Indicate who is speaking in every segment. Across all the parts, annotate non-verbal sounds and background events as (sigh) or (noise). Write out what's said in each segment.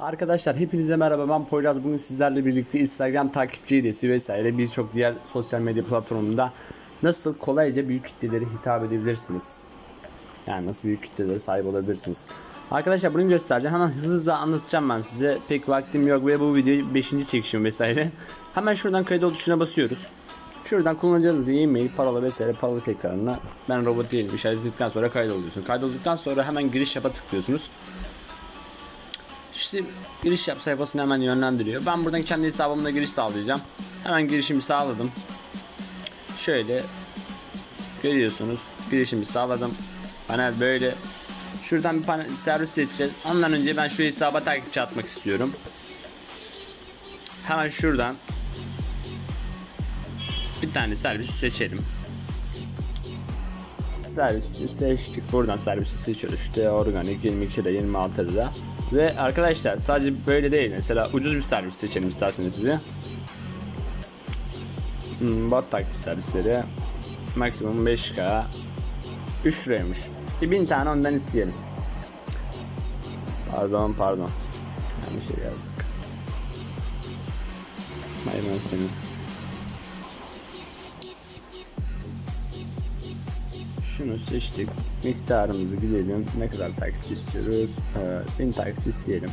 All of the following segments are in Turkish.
Speaker 1: Arkadaşlar hepinize merhaba ben Poyraz bugün sizlerle birlikte Instagram takipçi vesaire birçok diğer sosyal medya platformunda nasıl kolayca büyük kitlelere hitap edebilirsiniz. Yani nasıl büyük kitlelere sahip olabilirsiniz. Arkadaşlar bunu göstereceğim hemen hızlı hızlı anlatacağım ben size pek vaktim yok ve bu videoyu 5. çekişim vesaire. Hemen şuradan kaydol tuşuna basıyoruz. Şuradan kullanacağınız e-mail, parola vesaire parola tekrarına ben robot değilim işaretledikten sonra kaydoluyorsunuz. Kaydolduktan sonra hemen giriş yapa tıklıyorsunuz. İşte giriş yap sayfasını hemen yönlendiriyor. Ben buradan kendi hesabımla giriş sağlayacağım. Hemen girişimi sağladım. Şöyle görüyorsunuz. Girişimi sağladım. Panel böyle. Şuradan bir panel servis seçeceğiz. Ondan önce ben şu hesaba takipçi atmak istiyorum. Hemen şuradan bir tane servis seçelim. Servisi seçtik. Buradan servisi seçiyoruz. İşte organik 22 lira 26 lira. Ve arkadaşlar sadece böyle değil. Mesela ucuz bir servis seçelim isterseniz size. Hmm, bot takip servisleri. Maksimum 5K. 3 liraymış. Bir bin tane ondan isteyelim. Pardon pardon. Yanlış şey yazdık. Hayvan senin. Şunu seçtik. Miktarımızı gidelim. Ne kadar takipçi istiyoruz? Ee, 1000 takipçi isteyelim.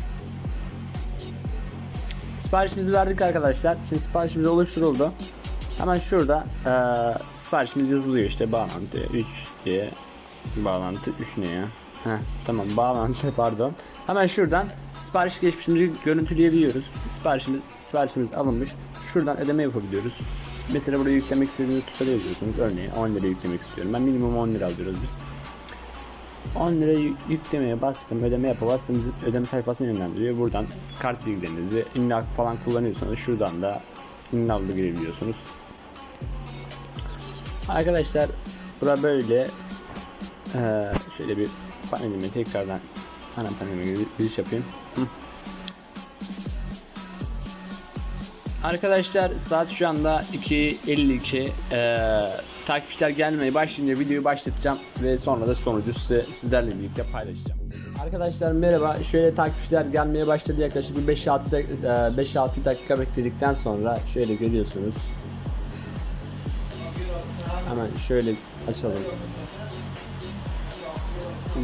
Speaker 1: Siparişimizi verdik arkadaşlar. Şimdi siparişimiz oluşturuldu. Hemen şurada e, siparişimiz yazılıyor işte bağlantı 3 diye. Bağlantı 3 ne ya? Heh, tamam bağlantı (laughs) pardon. Hemen şuradan sipariş geçmişimizi görüntüleyebiliyoruz. Siparişimiz siparişimiz alınmış. Şuradan ödeme yapabiliyoruz. Mesela buraya yüklemek istediğiniz tutarı yazıyorsunuz. Örneğin 10 lira yüklemek istiyorum. Ben minimum 10 lira alıyoruz biz. 10 lira yü- yüklemeye bastım, ödeme yapa bastım, ödeme sayfasına yönlendiriyor. Buradan kart bilgilerinizi, imla falan kullanıyorsanız şuradan da imlalı girebiliyorsunuz. Arkadaşlar bura böyle. Ee, şöyle bir panelime tekrardan ana panelime gir- giriş yapayım. Arkadaşlar saat şu anda 2.52 ee, takipçiler gelmeye başlayınca videoyu başlatacağım ve sonra da sonucu size sizlerle birlikte paylaşacağım. Arkadaşlar merhaba. Şöyle takipçiler gelmeye başladı yaklaşık bir 5-6 dakika, 5-6 dakika bekledikten sonra şöyle görüyorsunuz. Hemen şöyle açalım.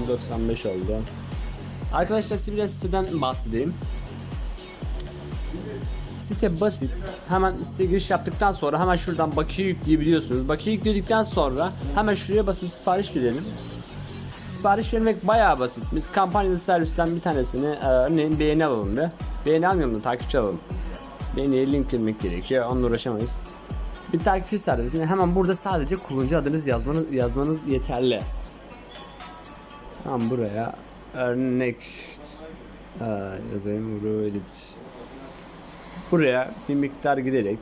Speaker 1: 95 oldu. Arkadaşlar size biraz siteden bahsedeyim. Site basit. Hemen siteye giriş yaptıktan sonra hemen şuradan bakiye yükleyebiliyorsunuz. Bakiye yükledikten sonra hemen şuraya basıp sipariş verelim. Sipariş vermek bayağı basit. Biz kampanyalı servisten bir tanesini e, örneğin beğeni alalım be. Beğeni almayalım da takipçi alalım. Beğeniye link girmek gerekiyor. Onunla uğraşamayız. Bir takipçi servisini hemen burada sadece kullanıcı adınız yazmanız yazmanız yeterli. Tamam buraya örnek e, yazayım Uru edit. Buraya bir miktar girerek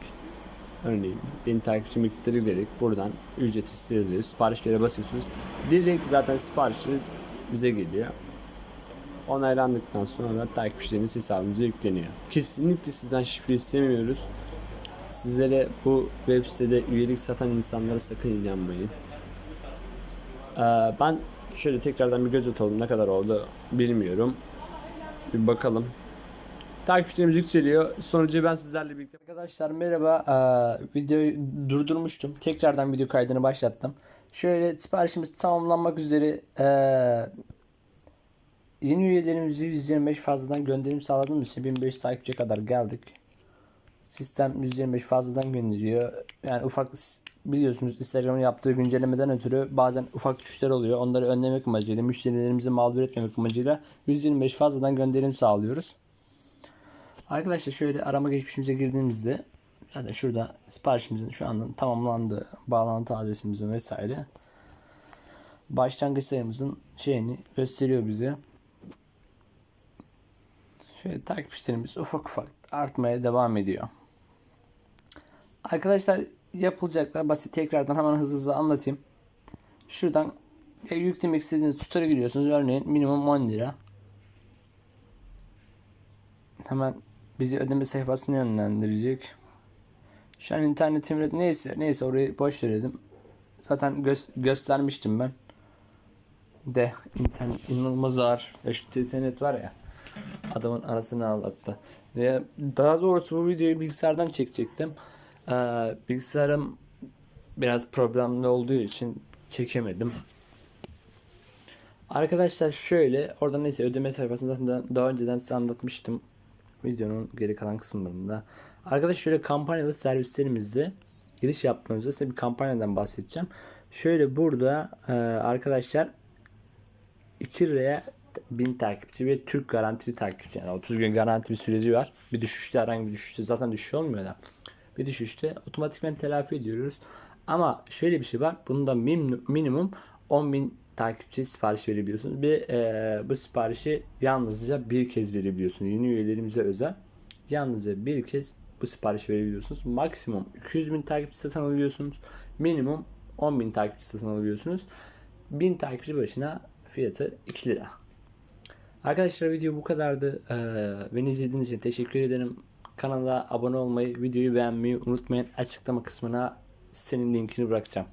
Speaker 1: örneğin bin takipçi miktarı girerek buradan ücreti size. Siparişlere basıyorsunuz. Direkt zaten siparişiniz bize geliyor. Onaylandıktan sonra takipçileriniz hesabımıza yükleniyor. Kesinlikle sizden şifre istemiyoruz. Sizlere bu web sitede üyelik satan insanlara sakın inanmayın. Ee, ben şöyle tekrardan bir göz atalım ne kadar oldu bilmiyorum. Bir bakalım. Takipçilerimiz yükseliyor. Sonucu ben sizlerle birlikte. Arkadaşlar merhaba. Ee, videoyu durdurmuştum. Tekrardan video kaydını başlattım. Şöyle siparişimiz tamamlanmak üzere ee, yeni üyelerimizi 125 fazladan gönderim sağladığımız için 1500 takipçiye kadar geldik. Sistem 125 fazladan gönderiyor. Yani ufak biliyorsunuz Instagram'ın yaptığı güncellemeden ötürü bazen ufak düşüşler oluyor. Onları önlemek amacıyla müşterilerimizi mağdur etmemek amacıyla 125 fazladan gönderim sağlıyoruz. Arkadaşlar şöyle arama geçmişimize girdiğimizde zaten şurada siparişimizin şu anda tamamlandığı bağlantı adresimizin vesaire başlangıç sayımızın şeyini gösteriyor bize. Şöyle takipçilerimiz ufak ufak artmaya devam ediyor. Arkadaşlar yapılacaklar basit tekrardan hemen hızlı hızlı anlatayım. Şuradan yüklemek istediğiniz tutarı giriyorsunuz. Örneğin minimum 10 lira. Hemen bizi ödeme sayfasına yönlendirecek. Şu an internetim neyse neyse orayı boş verelim. Zaten gö- göstermiştim ben. De internet inanılmaz ağır. Şu internet var ya.
Speaker 2: adamın anasını ağlattı. Ve daha doğrusu bu videoyu bilgisayardan çekecektim. Ee, bilgisayarım biraz problemli olduğu için çekemedim. Arkadaşlar şöyle orada neyse ödeme sayfasını zaten daha önceden size anlatmıştım videonun geri kalan kısımlarında. Arkadaşlar şöyle kampanyalı servislerimizde giriş yaptığımızda size bir kampanyadan bahsedeceğim. Şöyle burada e, arkadaşlar 2 liraya 1000 takipçi ve Türk garantili takipçi yani 30 gün garanti bir süreci var. Bir düşüşte herhangi bir düşüşte zaten düşüş olmuyor da. Bir düşüşte otomatikman telafi ediyoruz. Ama şöyle bir şey var. Bunda min- minimum 10.000 takipçi sipariş verebiliyorsunuz. Ve e, bu siparişi yalnızca bir kez verebiliyorsunuz. Yeni üyelerimize özel. Yalnızca bir kez bu sipariş verebiliyorsunuz. Maksimum 200 bin takipçi satın alıyorsunuz. Minimum 10 bin takipçi satın alıyorsunuz. 1000 takipçi başına fiyatı 2 lira. Arkadaşlar video bu kadardı. Ee, beni izlediğiniz için teşekkür ederim. Kanala abone olmayı, videoyu beğenmeyi unutmayın. Açıklama kısmına senin linkini bırakacağım.